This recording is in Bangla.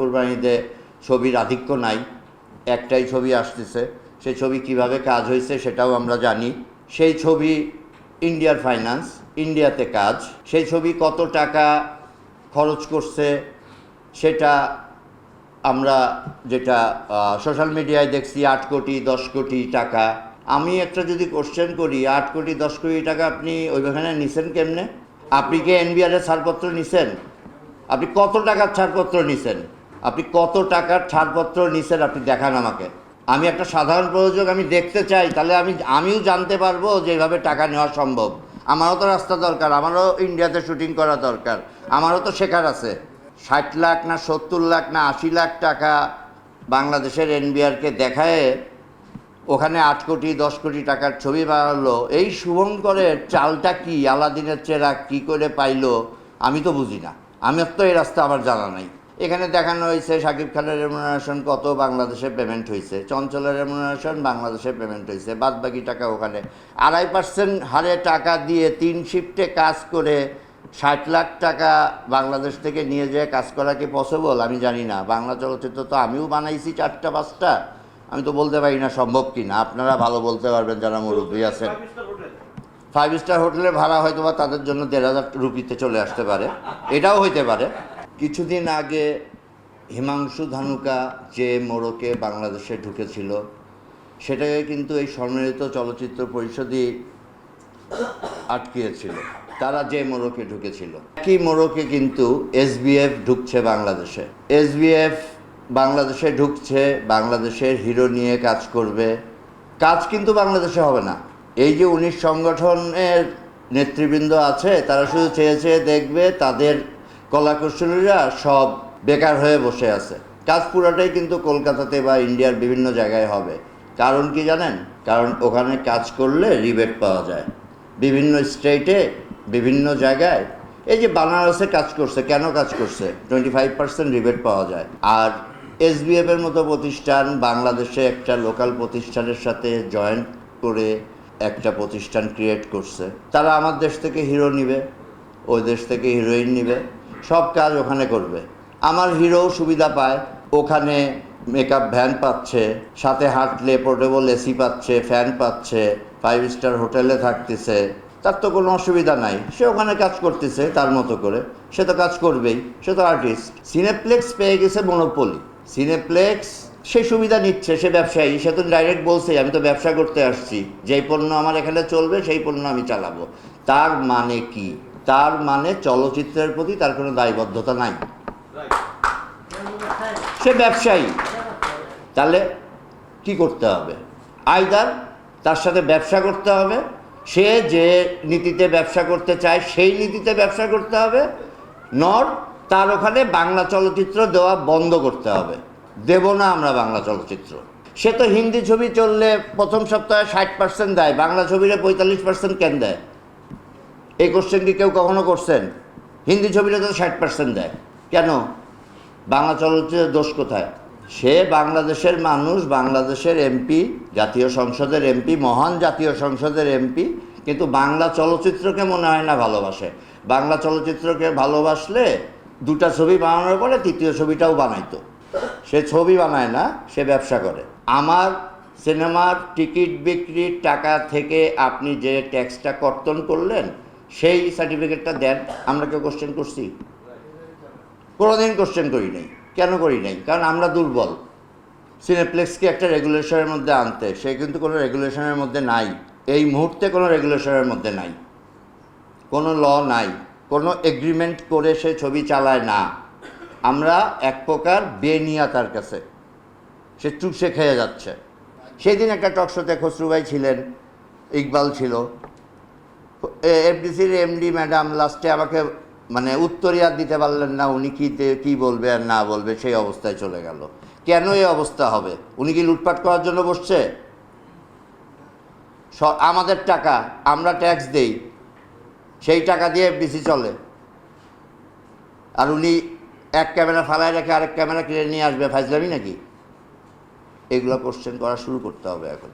কোরবানিতে ছবির আধিক্য নাই, একটাই ছবি আসতেছে। সেই ছবি কীভাবে কাজ হয়েছে সেটাও আমরা জানি। সেই ছবি ইন্ডিয়ার ফাইন্যান্স, ইন্ডিয়াতে কাজ। সেই ছবি কত টাকা খরচ করছে সেটা আমরা যেটা সোশ্যাল মিডিয়ায় দেখছি, আট কোটি, দশ কোটি টাকা। আমি একটা যদি কোশ্চেন করি, আট কোটি, দশ কোটি টাকা আপনি ওইখানে নিছেন কেমনে? আপনি কি এনবিআর এর ছাড়পত্র নিছেন? আপনি কত টাকার ছাড়পত্র নিছেন? আপনি কত টাকার ছাড়পত্র নিছেন আপনি দেখান আমাকে। আমি একটা সাধারণ প্রযোজক, আমি দেখতে চাই, তাহলে আমি, আমিও জানতে পারব যে এভাবে টাকা নেওয়া সম্ভব। আমারও তো রাস্তা দরকার, আমারও ইন্ডিয়াতে শুটিং করা দরকার, আমারও তো শেখার আছে। ষাট লাখ না সত্তর লাখ না আশি লাখ টাকা বাংলাদেশের এনবিআরকে দেখায় ওখানে আট কোটি, দশ কোটি টাকার ছবি বানালো। এই শুভঙ্করের চালটা কি, আলাদিনের চেরা কি করে পাইলো, আমি তো বুঝি না। আমি তো এই রাস্তা আমার জানা নাই। এখানে দেখানো হয়েছে শাকিব খানের রেমুনারেশন কত, বাংলাদেশে পেমেন্ট হয়েছে, চঞ্চলের রেমুনারেশন বাংলাদেশে পেমেন্ট হয়েছে বাদ বাকি টাকা ওখানে। আড়াই পার্সেন্ট হারে টাকা দিয়ে তিন শিফটে কাজ করে ষাট লাখ টাকা বাংলাদেশ থেকে নিয়ে যেয়ে কাজ করা কি পসিবল আমি জানি না। বাংলা চলচ্চিত্র তো আমিও বানাইছি চারটা, পাঁচটা। আমি তো বলতে পারি না, সম্ভব কি না আপনারা ভালো বলতে পারবেন যারা মুরব্বী আছেন। ফাইভ স্টার হোটেলে ভাড়া হয়তো বা তাদের জন্য দেড় হাজার রুপিতে চলে আসতে পারে। এটাও হইতে পারে। কিছুদিন আগে হিমাংশু ধানুকা যে মোড়কে বাংলাদেশে ঢুকেছিল, সেটাকে কিন্তু এই সম্মিলিত চলচ্চিত্র পরিষদই আটকিয়েছিল। তারা যে মোড়কে ঢুকেছিল। একই মোড়কে কিন্তু এসবিএফ ঢুকছে বাংলাদেশে। এসবিএফ বাংলাদেশে ঢুকছে, বাংলাদেশের হিরো নিয়ে কাজ করবে। কাজ কিন্তু বাংলাদেশে হবে না। এই যে উনিশ সংগঠনের নেতৃবৃন্দ আছে, তারা শুধু চেয়ে চেয়ে দেখবে তাদের কলাকুশলীরা সব বেকার হয়ে বসে আছে। কাজ পুরাটাই কিন্তু কলকাতাতে বা ইন্ডিয়ার বিভিন্ন জায়গায় হবে। কারণ কি জানেন? কারণ ওখানে কাজ করলে রিবেট পাওয়া যায়। বিভিন্ন স্টেটে, বিভিন্ন জায়গায়। এই যে বানারসে কাজ করছে, কেন কাজ করছে? টোয়েন্টি ফাইভ পার্সেন্ট রিবেট পাওয়া যায়। আর এসবিএফ এর মতো প্রতিষ্ঠান বাংলাদেশে একটা লোকাল প্রতিষ্ঠানের সাথে জয়েন্ট করে একটা প্রতিষ্ঠান ক্রিয়েট করছে। তারা আমার দেশ থেকে হিরো নিবে। ওই দেশ থেকে হিরোইন নিবে। সব কাজ ওখানে করবে। আমার হিরো সুবিধা পায়। ওখানে মেকআপ ভ্যান পাচ্ছে, সাথে হাঁটলে পোর্টেবল এসি পাচ্ছে ফ্যান পাচ্ছে ফাইভ স্টার হোটেলে থাকতেছে। তার তো কোনো অসুবিধা নাই। সে ওখানে কাজ করতেছে তার মতো করে। সে তো কাজ করবেই। সে তো আর্টিস্ট সিনেপ্লেক্স পেয়ে গেছে মনোপলি সিনেপ্লেক্স সে সুবিধা নিচ্ছে, সে ব্যবসায়ী। সে তো ডাইরেক্ট বলছে, আমি তো ব্যবসা করতে আসছি। যেই পণ্য আমার এখানে চলবে, সেই পণ্য আমি চালাবো। তার মানে কি? তার মানে চলচ্চিত্রের প্রতি তার কোনো দায়বদ্ধতা নাই। সে ব্যবসায়ী। তাহলে কি করতে হবে? আইদার তার সাথে ব্যবসা করতে হবে। সে যে নীতিতে ব্যবসা করতে চায়, সেই নীতিতে ব্যবসা করতে হবে। নর তার ওখানে বাংলা চলচ্চিত্র দেওয়া বন্ধ করতে হবে। দেব না আমরা বাংলা চলচ্চিত্র। সে তো হিন্দি ছবি চললে প্রথম সপ্তাহে ষাট পার্সেন্ট দেয়, বাংলা ছবিরে পঁয়তাল্লিশ পার্সেন্ট কেন দেয়? এই কোশ্চেন কি কেউ কখনো করছেন? হিন্দি ছবিটা তো ষাট পার্সেন্ট দেয়। কেন? বাংলা চলচ্চিত্রের দোষ কোথায়? সে বাংলাদেশের মানুষ, বাংলাদেশের এমপি, জাতীয় সংসদের এমপি, মহান জাতীয় সংসদের এমপি, কিন্তু বাংলা চলচ্চিত্রকে মনে হয় না ভালোবাসে। বাংলা চলচ্চিত্রকে ভালোবাসলে দুটা ছবি বানানোর পরে তৃতীয় ছবিটাও বানাইতো। সে ছবি বানায় না, সে ব্যবসা করে। আমার সিনেমার টিকিট বিক্রির টাকা থেকে আপনি যে ট্যাক্সটা কর্তন করলেন সেই সার্টিফিকেটটা দেন, আমরা কেউ কোশ্চেন করছি। কোনোদিন কোশ্চেন করি নাই। কেন করি নাই? কারণ আমরা দুর্বল। সিনেপ্লেক্সকে একটা রেগুলেশনের মধ্যে আনতে, সে কিন্তু কোনো রেগুলেশনের মধ্যে নাই। এই মুহূর্তে কোনো রেগুলেশনের মধ্যে নাই। কোনো ল নাই। কোনো এগ্রিমেন্ট করে সে ছবি চালায় না। আমরা এক প্রকার বেনিয়া তার কাছে। সে চুপসে খেয়ে যাচ্ছে। সেদিন একটা টকশোতে খসরু ভাই ছিলেন। ইকবাল ছিল। এফডিসির এমডি ম্যাডাম লাস্টে আমাকে মানে উত্তরিয়া দিতে পারলেন না, উনি কী কী বলবে আর না বলবে সেই অবস্থায় চলে গেল। কেন এই অবস্থা হবে? উনি কি লুটপাট করার জন্য বসছে? আমাদের টাকা, আমরা ট্যাক্স দেই, সেই টাকা দিয়ে এফডিসি চলে। আর উনি এক ক্যামেরা ফালায় রেখে আরেক ক্যামেরা কিনে নিয়ে আসবে ফাইজলামি নাকি? এগুলো কোশ্চেন করা শুরু করতে হবে এখন।